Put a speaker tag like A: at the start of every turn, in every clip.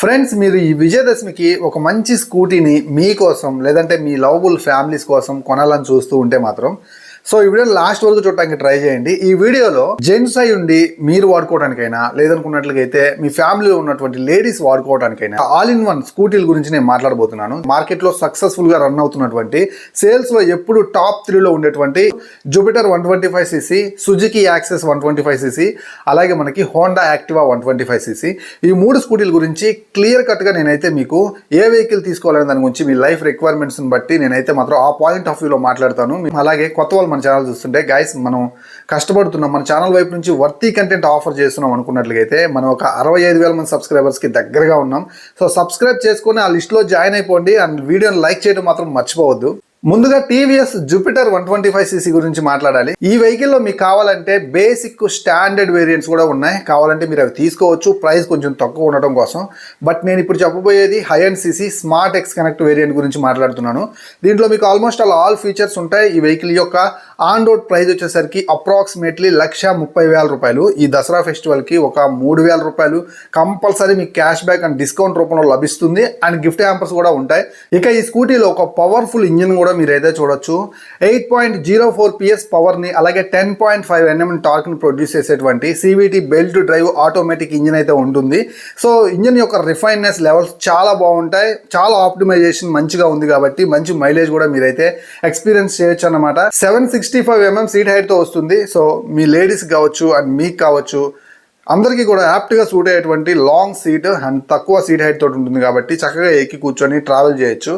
A: Friends మీరు ఈ విజయదశమికి ఒక మంచి స్కూటీని మీకోసం లేదంటే మీ లవబుల్ ఫ్యామిలీస్ కోసం కొనాలని చూస్తూ ఉంటే మాత్రం సో ఈ వీడియో లాస్ట్ వరకు చూడటానికి ట్రై చేయండి. ఈ వీడియోలో జెంట్స్ అయి ఉండి మీరు వాడుకోవడానికైనా లేదనుకున్నట్లయితే మీ ఫ్యామిలీలో ఉన్నటువంటి లేడీస్ వాడుకోవడానికైనా ఆల్ ఇన్ వన్ స్కూటీల గురించి నేను మాట్లాడబోతున్నాను. మార్కెట్లో సక్సెస్ఫుల్గా రన్ అవుతున్నటువంటి సేల్స్లో ఎప్పుడు టాప్ త్రీలో ఉండేటువంటి Jupiter one twenty five CC Suzuki Access one twenty five CC అలాగే మనకి Honda Activa one twenty five CC ఈ మూడు స్కూటీల గురించి క్లియర్ కట్గా నేనైతే మీకు ఏ వెహికల్ తీసుకోవాలనే దాని గురించి మీ లైఫ్ రిక్వైర్మెంట్స్ బట్టి నేనైతే మాత్రం ఆ పాయింట్ ఆఫ్ వ్యూలో మాట్లాడతాను. అలాగే కొత్త వాళ్ళు మన ఛానల్ చూస్తుంటే గైస్ మనం కష్టపడుతున్నాం. మన ఛానల్ వైపు నుంచి వర్తీ కంటెంట్ ఆఫర్ చేస్తున్నాం అనుకున్నట్లయితే మనం ఒక అరవై ఐదు వేల మంది సబ్స్క్రైబర్స్కి దగ్గరగా ఉన్నాం. సో సబ్స్క్రైబ్ చేసుకొని ఆ లిస్ట్లో జాయిన్ అయిపోండి. అండ్ వీడియోని లైక్ చేయడం మాత్రం మర్చిపోవద్దు. ముందుగా TVS Jupiter one twenty five CC గురించి మాట్లాడాలి. ఈ వెహికల్లో మీకు కావాలంటే బేసిక్ స్టాండర్డ్ వేరియంట్స్ కూడా ఉన్నాయి. కావాలంటే మీరు అవి తీసుకోవచ్చు. ప్రైస్ కొంచెం తక్కువ ఉండటం కోసం. బట్ నేను ఇప్పుడు చెప్పబోయేది high end CC smart X connect variant గురించి మాట్లాడుతున్నాను. దీంట్లో మీకు ఆల్మోస్ట్ ఆల్ ఆల్ ఫీచర్స్ ఉంటాయి. ఈ వెహికల్ యొక్క ఆన్ రోడ్ ప్రైస్ వచ్చేసరికి అప్రాక్సిమేట్లీ లక్ష ముప్పై వేల రూపాయలు. ఈ దసరా ఫెస్టివల్కి ఒక మూడు వేల రూపాయలు. కంపల్సరీ మీకు క్యాష్ బ్యాక్ అండ్ డిస్కౌంట్ రూపంలో లభిస్తుంది. అండ్ గిఫ్ట్ హ్యాంపర్స్ కూడా ఉంటాయి. ఇక ఈ స్కూటీలో ఒక పవర్ఫుల్ ఇంజిన్ కూడా మీరు అయితే చూడొచ్చు. Eight point zero four PS పవర్ని అలాగే టెన్ పాయింట్ ఫైవ్ ఎన్ఎం టార్క్ని ప్రొడ్యూస్ చేసేటువంటి CVT belt drive automatic engine అయితే ఉంటుంది. సో ఇంజిన్ యొక్క రిఫైన్నెస్ లెవెల్స్ చాలా బాగుంటాయి. చాలా ఆప్టిమైజేషన్ మంచిగా ఉంది కాబట్టి మంచి మైలేజ్ కూడా మీరైతే ఎక్స్పీరియన్స్ చేయొచ్చు అన్నమాట. Seven sixty five MM seat హైట్తో వస్తుంది. సో మీ లేడీస్ కావచ్చు అండ్ మీకు కావచ్చు అందరికీ కూడా యాప్ట్గా సూట్ అయ్యేటువంటి లాంగ్ సీట్ అండ్ తక్కువ సీట్ హైట్ తోటి ఉంటుంది కాబట్టి చక్కగా ఎక్కి కూర్చొని ట్రావెల్ చేయొచ్చు.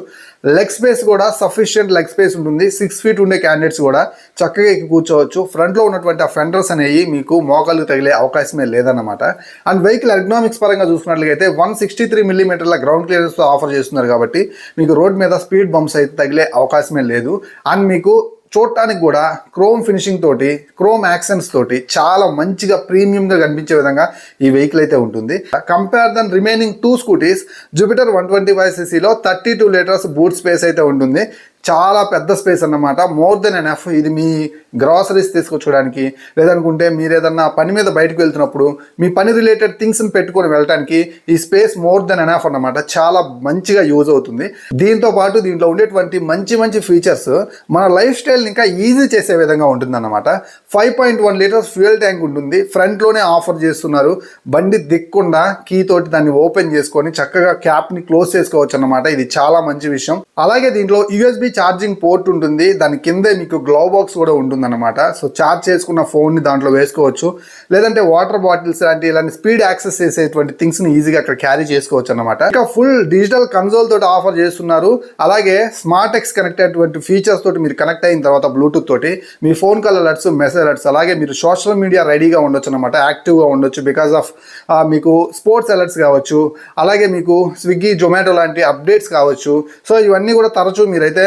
A: లెగ్ స్పేస్ కూడా సఫిషియంట్ లెగ్ స్పేస్ ఉంటుంది. సిక్స్ ఫీట్ ఉండే క్యాండిడేట్స్ కూడా చక్కగా ఎక్కి కూర్చోవచ్చు. ఫ్రంట్లో ఉన్నటువంటి ఆ ఫెండర్స్ అనేవి మీకు మోకాలు తగిలే అవకాశమే లేదన్నమాట. అండ్ వెహికల్ ఎర్గనామిక్స్ పరంగా చూసుకున్నట్లయితే వన్ సిక్స్టీ త్రీ మిల్లీమీటర్ల గ్రౌండ్ క్లియరెన్స్తో ఆఫర్ చేస్తున్నారు కాబట్టి మీకు రోడ్ మీద స్పీడ్ బంప్స్ అయితే తగిలే అవకాశమే లేదు. అండ్ మీకు చూడటానికి కూడా క్రోమ్ ఫినిషింగ్ తోటి క్రోమ్ యాక్సెంట్స్ తోటి చాలా మంచిగా ప్రీమియంగా కనిపించే విధంగా ఈ వెహికల్ అయితే ఉంటుంది. Compare than remaining two scooties Jupiter one twenty five సీసీలో thirty two litres boot space అయితే ఉంటుంది. చాలా పెద్ద స్పేస్ అన్నమాట. మోర్ దెన్ ఎనఫ్ ఇది మీ గ్రాసరీస్ తీసుకొచ్చుకోవడానికి లేదనుకుంటే మీరు ఏదన్నా పని మీద బయటకు వెళ్తున్నప్పుడు మీ పని రిలేటెడ్ థింగ్స్ని పెట్టుకొని వెళ్ళడానికి ఈ స్పేస్ మోర్ దెన్ ఎనఫ్ అన్నమాట. చాలా మంచిగా యూజ్ అవుతుంది. దీంతో పాటు దీంట్లో ఉండేటువంటి మంచి మంచి ఫీచర్స్ మన లైఫ్ స్టైల్ని ఇంకా ఈజీ చేసే విధంగా ఉంటుందన్నమాట. Five point one litres fuel tank ఉంటుంది. ఫ్రంట్లోనే ఆఫర్ చేస్తున్నారు. బండి దిక్కుండా కీ తోటి దాన్ని ఓపెన్ చేసుకొని చక్కగా క్యాప్ని క్లోజ్ చేసుకోవచ్చు అన్నమాట. ఇది చాలా మంచి విషయం. అలాగే దీంట్లో యూఎస్బి ఛార్జింగ్ పోర్ట్ ఉంటుంది. దాని కిందే మీకు గ్లౌ బాక్స్ కూడా ఉంటుందన్నమాట. సో ఛార్జ్ చేసుకున్న ఫోన్ని దాంట్లో వేసుకోవచ్చు. లేదంటే వాటర్ బాటిల్స్ లాంటి ఇలాంటి స్పీడ్ యాక్సెస్ చేసేటువంటి థింగ్స్ని ఈజీగా అక్కడ క్యారీ చేసుకోవచ్చు అనమాట ఇంకా ఫుల్ డిజిటల్ కన్సోల్ తోటి ఆఫర్ చేస్తున్నారు. అలాగే స్మార్ట్ ఎక్స్ కనెక్ట్ అయినటువంటి ఫీచర్స్ తోటి మీరు కనెక్ట్ అయిన తర్వాత బ్లూటూత్ తోటి మీ phone call alerts message alerts అలాగే మీరు సోషల్ మీడియా రెడీగా ఉండొచ్చు అనమాట యాక్టివ్గా ఉండొచ్చు బికాస్ ఆఫ్ మీకు స్పోర్ట్స్ అలర్ట్స్ కావచ్చు. అలాగే మీకు స్విగ్గీ జొమాటో లాంటి అప్డేట్స్ కావచ్చు. సో ఇవన్నీ కూడా తరచూ మీరైతే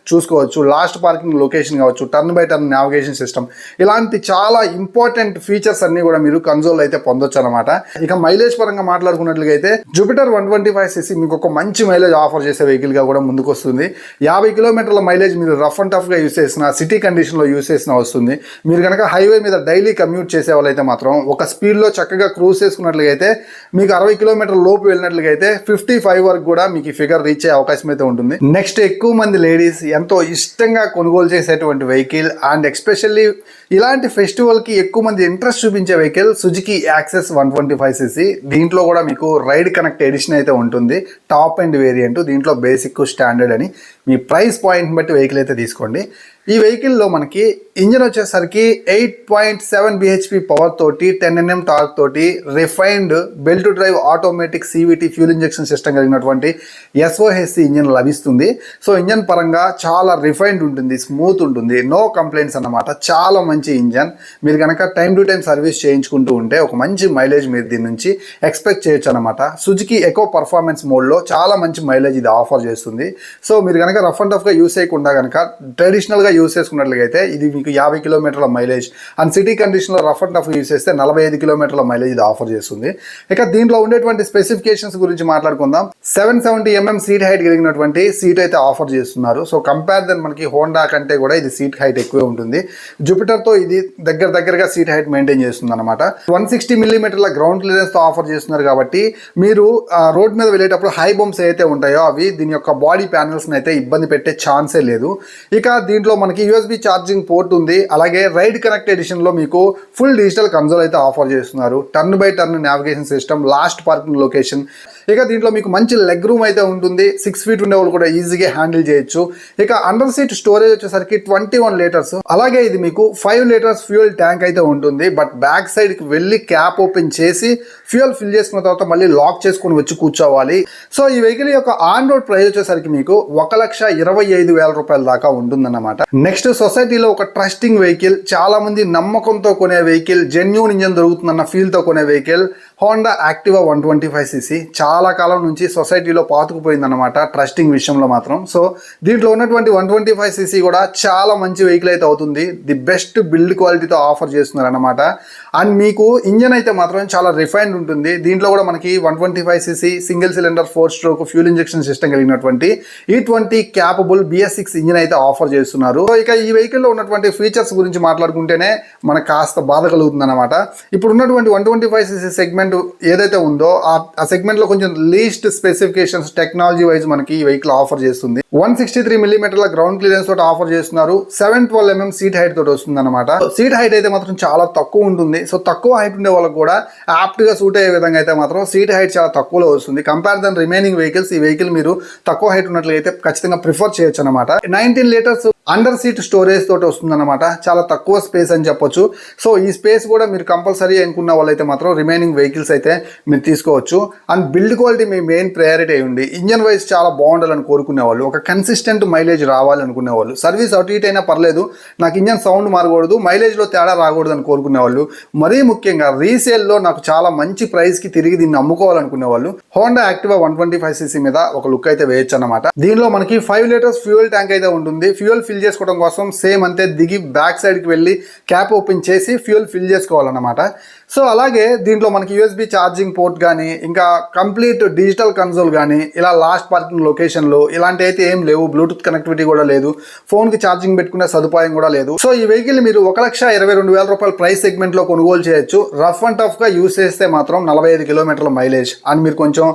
A: చూసుకోవచ్చు. లాస్ట్ పార్కింగ్ లొకేషన్ కావచ్చు turn by turn navigation system. ఇలాంటి చాలా ఇంపార్టెంట్ ఫీచర్స్ అన్ని కూడా మీరు కన్సోల్ అయితే పొందొచ్చు అనమాట ఇక మైలేజ్ పరంగా మాట్లాడుకున్నట్లయితే Jupiter one twenty five CC మీకు ఒక మంచి మైలేజ్ ఆఫర్ చేసే వెహికల్గా కూడా ముందుకు వస్తుంది యాభై కిలోమీటర్ల మైలేజ్ మీరు రఫ్ అండ్ టఫ్గా యూస్ చేసిన సిటీ కండిషన్లో యూస్ చేసిన వస్తుంది. మీరు కనుక హైవే మీద డైలీ కమ్యూట్ చేసే వాళ్ళైతే మాత్రం ఒక స్పీడ్లో చక్కగా క్రూజ్ చేసుకున్నట్లయితే మీకు అరవై కిలోమీటర్ లోపు వెళ్ళినట్లయితే ఫిఫ్టీ ఫైవ్ వరకు కూడా మీకు ఈ ఫిగర్ రీచ్ అయ్యే అవకాశం అయితే ఉంటుంది. నెక్స్ట్ ఎక్కువ మంది లేడీస్ ఎంతో ఇష్టంగా కొనుగోలు చేసేటువంటి వెహికల్ అండ్ ఎక్స్పెషల్లీ ఇలాంటి ఫెస్టివల్కి ఎక్కువ మంది ఇంట్రెస్ట్ చూపించే vehicle Suzuki Access one twenty five CC. దీంట్లో కూడా మీకు రైడ్ కనెక్ట్ ఎడిషన్ అయితే ఉంటుంది. టాప్ అండ్ వేరియంట్ దీంట్లో బేసిక్ స్టాండర్డ్ అని మీ ప్రైస్ పాయింట్ బట్టి వెహికల్ అయితే తీసుకోండి. ఈ వెహికల్లో మనకి ఇంజిన్ వచ్చేసరికి eight point seven BHP power తోటి టెన్ ఎన్ఎం టార్క్ తోటి refined belt drive automatic CVT fuel injection system కలిగినటువంటి ఎస్ఓహెచ్సి ఇంజిన్ లభిస్తుంది. సో ఇంజన్ పరంగా చాలా రిఫైన్డ్ ఉంటుంది స్మూత్ ఉంటుంది నో కంప్లైంట్స్ అన్నమాట. చాలా మంచి ఇంజన్ మీరు కనుక టైం టు టైం సర్వీస్ చేయించుకుంటూ ఉంటే ఒక మంచి మైలేజ్ మీరు దీని నుంచి ఎక్స్పెక్ట్ చేయొచ్చు అనమాట సుజుకి ఎకో పర్ఫార్మెన్స్ మోడ్లో చాలా మంచి మైలేజ్ ఇది ఆఫర్ చేస్తుంది. సో మీరు కనుక రఫ్ అండ్ టఫ్గా యూస్ చేయకుండా కనుక ట్రెడిషనల్గా యూస్ చేసుకున్నట్లయితే ఇది మీకు యాభై కిలోమీటర్ల మైలేజ్ అండ్ సిటీ కండిషన్లో రఫ్ అండ్ టఫ్ యూస్ చేస్తే నలభై ఐదు కిలోమీటర్ల మైలేజ్ ఇది ఆఫర్ చేస్తుంది. ఇక దీంట్లో ఉండేటువంటి స్పెసిఫికేషన్స్ గురించి మాట్లాడుకుందాం. Seven seventy MM seat height కలిగినటువంటి సీట్ అయితే ఆఫర్ చేస్తున్నారు. సో కంపేర్ దెన్ మనకి హోండా కంటే కూడా ఇది సీట్ హైట్ ఎక్కువే ఉంటుంది. జూపిటర్తో ఇది దగ్గర దగ్గరగా సీట్ హైట్ మెయింటైన్ చేస్తుంది అనమాట వన్ సిక్స్టీ మిల్లీమీటర్ల గ్రౌండ్ క్లియరెన్స్తో ఆఫర్ చేస్తున్నారు కాబట్టి మీరు రోడ్ మీద వెళ్ళేటప్పుడు హై బొమ్స్ అయితే ఉంటాయో అవి దీని యొక్క బాడీ ప్యానల్స్ని అయితే ఇబ్బంది పెట్టే ఛాన్సే లేదు. ఇక దీంట్లో మనకి యూఎస్బి ఛార్జింగ్ పోర్ట్ ఉంది. అలాగే రైడ్ కనెక్ట్ ఎడిషన్లో మీకు ఫుల్ డిజిటల్ కన్సోల్ అయితే ఆఫర్ చేస్తున్నారు. Turn by turn navigation system last parking location ఇక దీంట్లో మీకు మంచి లెగ్ రూమ్ అయితే ఉంటుంది. సిక్స్ ఫీట్ ఉండే వాళ్ళు కూడా ఈజీగా హ్యాండిల్ చేయొచ్చు. ఇక అండర్ సీట్ స్టోరేజ్ వచ్చేసరికి ట్వంటీ వన్ లీటర్స్ అలాగే ఇది మీకు ఫైవ్ లీటర్స్ ఫ్యూయల్ ట్యాంక్ అయితే ఉంటుంది. బట్ బ్యాక్ సైడ్కి వెళ్ళి క్యాప్ ఓపెన్ చేసి ఫ్యూయల్ ఫిల్ చేసుకున్న తర్వాత మళ్ళీ లాక్ చేసుకుని వచ్చి కూర్చోవాలి. సో ఈ వెహికల్ యొక్క ఆన్ రోడ్ ప్రైస్ వచ్చేసరికి మీకు ఒక లక్ష ఇరవై ఐదు వేల రూపాయల దాకా ఉంటుందన్నమాట. నెక్స్ట్ సొసైటీలో ఒక ట్రస్టింగ్ వెహికల్ చాలా మంది నమ్మకంతో కొనే వెహికల్ జెన్యూన్ ఇంజన్ దొరుకుతుందన్న ఫీల్తో కొనే vehicle Honda Activa one twenty five CC చాలా కాలం నుంచి సొసైటీలో పాతుకుపోయిందన్నమాట ట్రస్టింగ్ విషయంలో మాత్రం. సో దీంట్లో ఉన్నటువంటి వన్ ట్వంటీ ఫైవ్ సీసీ కూడా చాలా మంచి వెహికల్ అయితే అవుతుంది. ది బెస్ట్ బిల్డ్ క్వాలిటీతో ఆఫర్ చేస్తున్నారనమాట అండ్ మీకు ఇంజన్ అయితే మాత్రం చాలా రిఫైన్డ్ ఉంటుంది. దీంట్లో కూడా మనకి one twenty five CC single cylinder four stroke fuel injection system కలిగినటువంటి ఈ twenty capable BS six engine అయితే ఆఫర్ చేస్తున్నారు. సో ఇక ఈ వెహికల్లో ఉన్నటువంటి ఫీచర్స్ గురించి మాట్లాడుకుంటేనే మనకు కాస్త బాధ కలుగుతుంది అనమాట ఇప్పుడు ఉన్నటువంటి one twenty five CC segment ఏదైతే ఉందో ఆ సెగ్మెంట్ సెగ్మెంట్లో కొంచెం లీస్ట్ స్పెసిఫికేషన్స్ టెక్నాలజీ వైజ్ మనకి ఈ వెహికల్ ఆఫర్ చేస్తుంది. వన్ సిక్స్టీ త్రీ మిల్లీమీటర్ల గ్రౌండ్ క్లియరెన్స్ తోటి ఆఫర్ చేస్తున్నారు. Seven twelve MM seat height తోటి వస్తుంది అనమాట సీట్ హైట్ అయితే మాత్రం చాలా తక్కువ ఉంటుంది. సో తక్కువ హైట్ ఉండే వాళ్ళకి కూడా యాప్ట్గా సూట్ అయ్యే విధంగా అయితే మాత్రం సీట్ హైట్ చాలా తక్కువలో వస్తుంది. కంపేర్ దన్ రిమైనింగ్ వెహికల్స్ ఈ వెహికల్ మీరు తక్కువ హైట్ ఉన్నట్లయితే ఖచ్చితంగా ప్రిఫర్ చేయొచ్చు అనమాట nineteen litres under seat storage తోటి వస్తుందన్నమాట. చాలా తక్కువ స్పేస్ అని చెప్పొచ్చు. సో ఈ స్పేస్ కూడా మీరు కంపల్సరీ అనుకున్న వాళ్ళైతే మాత్రం రిమైనింగ్ వెహికల్స్ అయితే మీరు తీసుకోవచ్చు. అండ్ బిల్డ్ క్వాలిటీ మీ మెయిన్ ప్రయారిటీ ఉంది. ఇంజన్ వైజ్ చాలా బాగుండాలని కోరుకునే వాళ్ళు. ఒక కన్సిస్టెంట్ మైలేజ్ రావాలనుకునే వాళ్ళు. సర్వీస్ అటు ఇటు అయినా పర్లేదు. నాకు ఇంజన్ సౌండ్ మారకూడదు. మైలేజ్లో తేడా రాకూడదు అని కోరుకునే వాళ్ళు. మరీ ముఖ్యంగా రీసేల్లో నాకు చాలా మంచి ప్రైస్కి తిరిగి దీన్ని అమ్ముకోవాలనుకునే వాళ్ళు. Honda Activa one twenty five CC మీద ఒక లుక్ అయితే వేయొచ్చు అనమాట దీనిలో మనకి ఫైవ్ లీటర్స్ ఫ్యూయల్ ట్యాంక్ అయితే ఉంటుంది. ఫ్యూయల్ ఫిల్ చేసుకోవడం కోసం సేమ్ అంతే దిగి బ్యాక్ సైడ్కి వెళ్ళి క్యాప్ ఓపెన్ చేసి ఫ్యూయల్ ఫిల్ చేసుకోవాలన్నమాట. సో అలాగే దీంట్లో మనకి యూఎస్బి ఛార్జింగ్ పోర్ట్ కానీ ఇంకా కంప్లీట్ డిజిటల్ కన్సోల్ కానీ ఇలా లాస్ట్ పార్కింగ్ లొకేషన్లో ఇలాంటి అయితే ఏం లేవు. బ్లూటూత్ కనెక్టివిటీ కూడా లేదు. ఫోన్కి ఛార్జింగ్ పెట్టుకునే సదుపాయం కూడా లేదు. సో ఈ వెహికల్ మీరు ఒక లక్ష ఇరవై రెండు వేల రూపాయల ప్రైస్ సెగ్మెంట్లో కొనుగోలు చేయొచ్చు. రఫ్ అండ్ టఫ్గా యూస్ చేస్తే మాత్రం నలభై ఐదు కిలోమీటర్ల మైలేజ్ అండ్ మీరు కొంచెం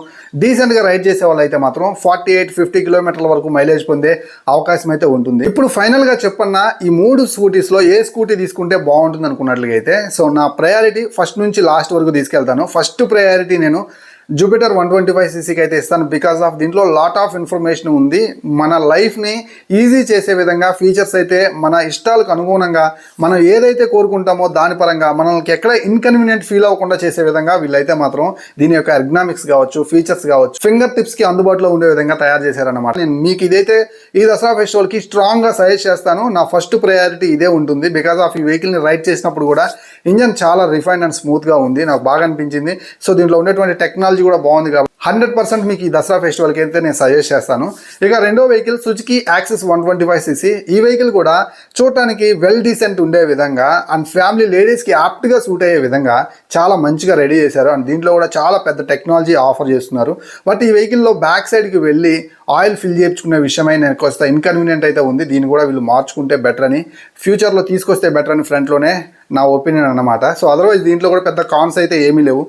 A: డీసెంట్గా రైడ్ చేసే వాళ్ళు అయితే మాత్రం ఫార్టీ ఎయిట్ ఫిఫ్టీ కిలోమీటర్ల వరకు మైలేజ్ పొందే అవకాశం అయితే ఉంటుంది. ఇప్పుడు ఫైనల్గా చెప్పన్న ఈ మూడు స్కూటీస్లో ఏ స్కూటీ తీసుకుంటే బాగుంటుంది అనుకున్నట్లుగా అయితే సో నా ప్రయారిటీ ఫస్ట్ ఫస్ట్ నుంచి లాస్ట్ వరకు తీసుకెళ్తాను. ఫస్ట్ ప్రయారిటీ నేను జూపిటర్ వన్ ట్వంటీ ఫైవ్ సీసీకి అయితే ఇస్తాను. బికాస్ ఆఫ్ దీంట్లో లాట్ ఆఫ్ ఇన్ఫర్మేషన్ ఉంది. మన లైఫ్ని ఈజీ చేసే విధంగా ఫీచర్స్ అయితే మన ఇష్టాలకు అనుగుణంగా మనం ఏదైతే కోరుకుంటామో దాని పరంగా మనకి ఎక్కడ ఇన్కన్వీనియంట్ ఫీల్ అవ్వకుండా చేసే విధంగా వీళ్ళైతే మాత్రం దీని యొక్క ఎర్గ్నామిక్స్ కావచ్చు ఫీచర్స్ కావచ్చు ఫింగర్ టిప్స్కి అందుబాటులో ఉండే విధంగా తయారు చేశారన్నమాట. నేను మీకు ఇదైతే ఈ దసరా ఫెస్టివల్కి స్ట్రాంగ్గా సజెస్ట్ చేస్తాను. నా ఫస్ట్ ప్రయారిటీ ఇదే ఉంటుంది. బికాస్ ఆఫ్ ఈ వెహికల్ని రైడ్ చేసినప్పుడు కూడా ఇంజన్ చాలా రిఫైన్ అండ్ స్మూత్గా ఉంది. నాకు బాగా అనిపించింది. సో దీంట్లో ఉండేటువంటి టెక్నాలజీ కూడా బాగుంది కాబట్టి హండ్రెడ్ పర్సెంట్ మీకు ఈ దసరా ఫెస్టివల్కి అయితే నేను సజెస్ట్ చేస్తాను. ఇక రెండో vehicle Suzuki Access one twenty five CC. ఈ వెహికల్ కూడా చూడటానికి వెల్ డీసెంట్ ఉండే విధంగా అండ్ ఫ్యామిలీ లేడీస్కి యాప్ట్గా సూట్ అయ్యే విధంగా చాలా మంచిగా రెడీ చేశారు. అండ్ దీంట్లో కూడా చాలా పెద్ద టెక్నాలజీ ఆఫర్ చేస్తున్నారు. బట్ ఈ వెహికల్లో బ్యాక్ సైడ్కి వెళ్ళి ఆయిల్ ఫిల్ చేయించుకునే విషయమై నేను కొంత ఇన్కన్వీనియంట్ అయితే ఉంది. దీన్ని కూడా వీళ్ళు మార్చుకుంటే బెటర్ అని ఫ్యూచర్లో తీసుకొస్తే బెటర్ అని ఫ్రంట్లోనే నా ఒపీనియన్ అన్నమాట. సో అదర్వైజ్ దీంట్లో కూడా పెద్ద కాన్స్ అయితే ఏమీ లేవు.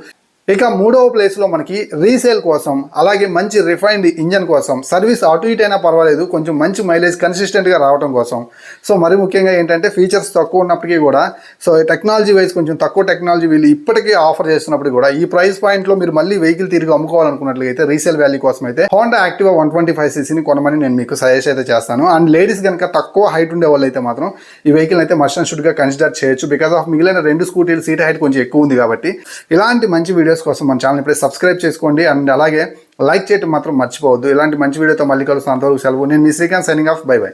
A: ఇక మూడవ ప్లేస్లో మనకి రీసేల్ కోసం అలాగే మంచి రిఫైన్డ్ ఇంజన్ కోసం సర్వీస్ అటు ఇటు అయినా పర్వాలేదు కొంచెం మంచి మైలేజ్ కన్సిస్టెంట్గా రావడం కోసం. సో మరి ముఖ్యంగా ఏంటంటే ఫీచర్స్ తక్కువ ఉన్నప్పటికీ కూడా సో టెక్నాలజీ వైజ్ కొంచెం తక్కువ టెక్నాలజీ వీళ్ళు ఇప్పటికీ ఆఫర్ చేస్తున్నప్పుడు కూడా ఈ ప్రైస్ పాయింట్లో మీరు మళ్ళీ వెహికల్ తిరిగి అమ్ముకోవాలనుకున్నట్లయితే రీసేల్ వాల్యూ కోసం అయితే Honda Activa one twenty five సీసీని కొనమని నేను మీకు సజెస్ట్ అయితే చేస్తాను. అండ్ లేడీస్ కనుక తక్కువ హైట్ ఉండే వాళ్ళు అయితే మాత్రం ఈ వెహికల్ అయితే మస్ట్ అండ్ షుడ్గా కన్సిడర్ చేయొచ్చు. బికాస్ ఆఫ్ మిగిలిన రెండు స్కూటీలు సీట్ హైట్ కొంచెం ఎక్కువ ఉంది కాబట్టి ఇలాంటి మంచి వీడియోస్ కోసం మన ఛానల్ ఇప్పుడే సబ్స్క్రైబ్ చేసుకోండి. అండ్ అలాగే లైక్ చేయటం మాత్రం మర్చిపోవద్దు. ఇలాంటి మంచి వీడియోతో మళ్ళీ కలుస్తాను అంతవరకు సెలవు. నేను మీ Srikanth signing off bye bye